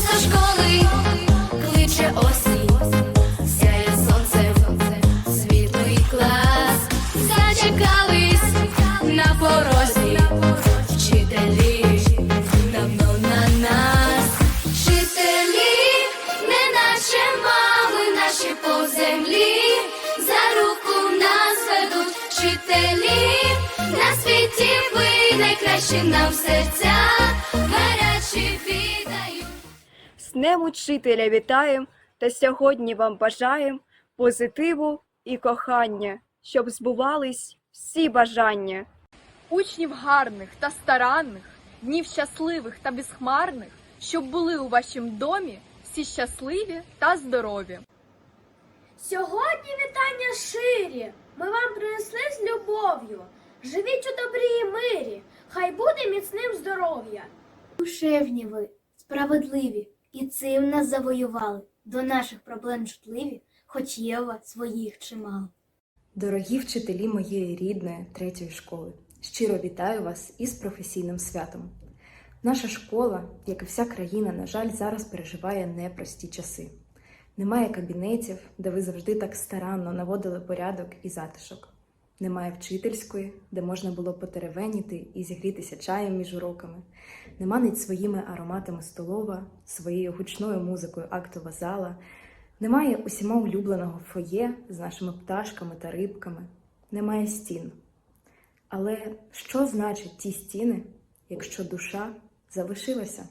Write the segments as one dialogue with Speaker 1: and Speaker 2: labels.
Speaker 1: До школи кличе осінь, сяє сонцем, світлий клас, зачекались на порозі, вчителі. Давно на нас, вчителі, не наче мами наші по землі, за руку нас ведуть вчителі, на світі ви найкращі нам серця,
Speaker 2: Днем Учителя вітаєм та сьогодні вам бажаєм позитиву і кохання, щоб збувались всі бажання.
Speaker 3: Учнів гарних та старанних, днів щасливих та безхмарних, щоб були у вашім домі всі щасливі та здорові.
Speaker 4: Сьогодні вітання ширі. Ми вам принесли з любов'ю. Живіть у добрі і мирі, хай буде міцним здоров'я.
Speaker 5: Душевні ви, справедливі, і цим нас завоювали. До наших проблем чутливі, хоч є у вас своїх чимало.
Speaker 6: Дорогі вчителі моєї рідної третьої школи, щиро вітаю вас із професійним святом. Наша школа, як і вся країна, на жаль, зараз переживає непрості часи. Немає кабінетів, де ви завжди так старанно наводили порядок і затишок. Немає вчительської, де можна було потеревеніти і зігрітися чаєм між уроками. Нема навіть своїми ароматами столова, своєю гучною музикою актова зала, немає усіма улюбленого фоє з нашими пташками та рибками, немає стін. Але що значать ті стіни, якщо душа залишилася?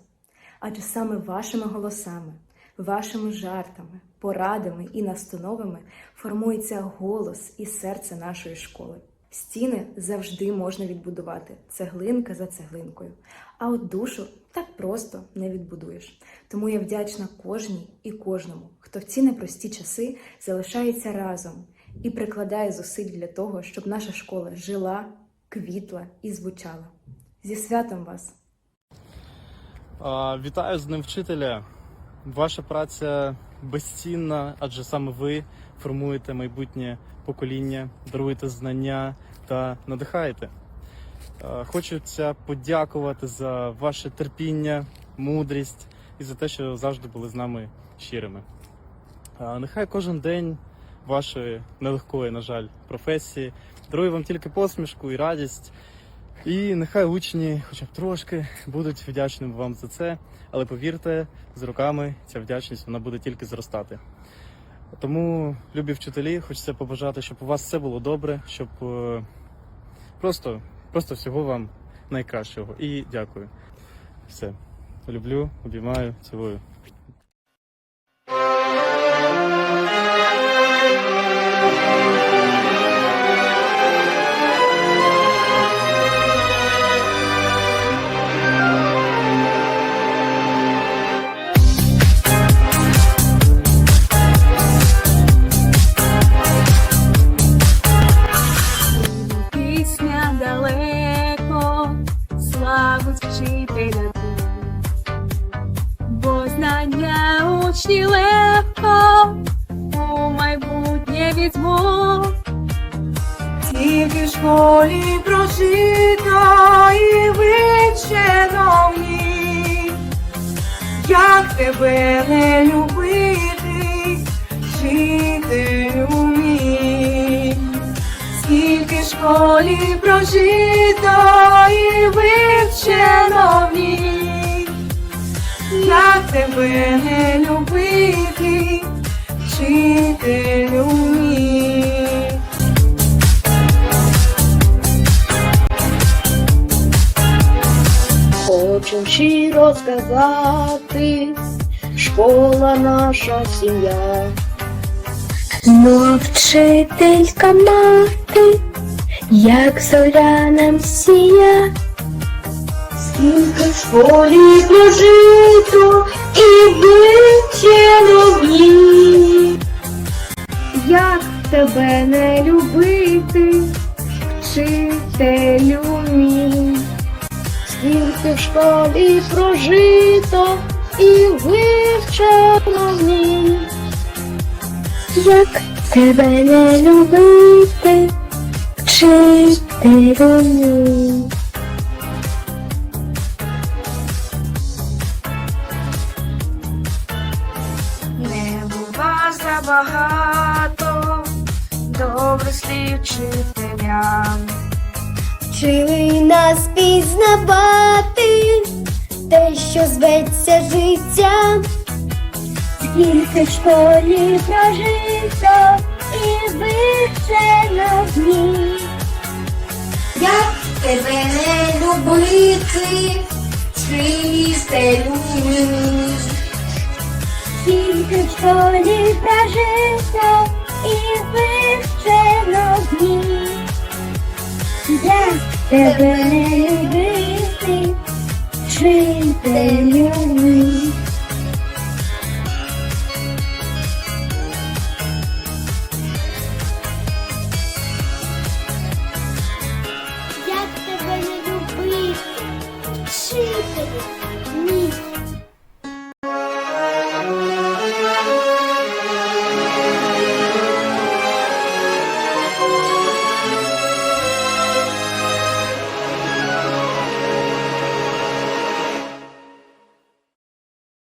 Speaker 6: Адже саме вашими голосами, вашими жартами, порадами і настановами формується голос і серце нашої школи. Стіни завжди можна відбудувати цеглинка за цеглинкою, а от душу так просто не відбудуєш. Тому я вдячна кожній і кожному, хто в ці непрості часи залишається разом і прикладає зусиль для того, щоб наша школа жила, квітла і звучала. Зі святом вас!
Speaker 7: А, Вітаю з Днем вчителя. Ваша праця безцінна, адже саме ви формуєте майбутнє покоління, даруєте знання та надихаєте. А, Хочеться подякувати за ваше терпіння, мудрість і за те, що завжди були з нами щирими. Нехай кожен день вашої нелегкої, на жаль, професії дарує вам тільки посмішку і радість. І нехай учні, хоча б трошки, будуть вдячними вам за це, але повірте, з роками ця вдячність вона буде тільки зростати. Тому, любі вчителі, хочеться побажати, щоб у вас все було добре, щоб е, просто, просто всього вам найкращого. І дякую. Все. Люблю, обіймаю, цілую.
Speaker 3: Знання легко у майбутнє візьму. Тільки в школі прожито і вивчено в ній, як тебе не любити, вчителю мій. Скільки в школі прожито і вивчено в ній, як тебе не любити, вчителю мій.
Speaker 5: Хочу щиро сказати, школа наша сім'я. Ну, вчителька мати, як зоря нам сія. В і вивчено в ній. Як тебе не любити, вчителю мій. Скільки в школі прожито і вивчено в ній. Як тебе не любити, вчителю мій.
Speaker 8: Забагато, добре слід вчителям.
Speaker 5: Вчили нас пізнавати те, що зветься життя. Скільки в школі прожито і вивчено в ній. Як тебе не любити, мій. Скільки школі прожито і вивчено дні. Я тебе не любити. Як любити,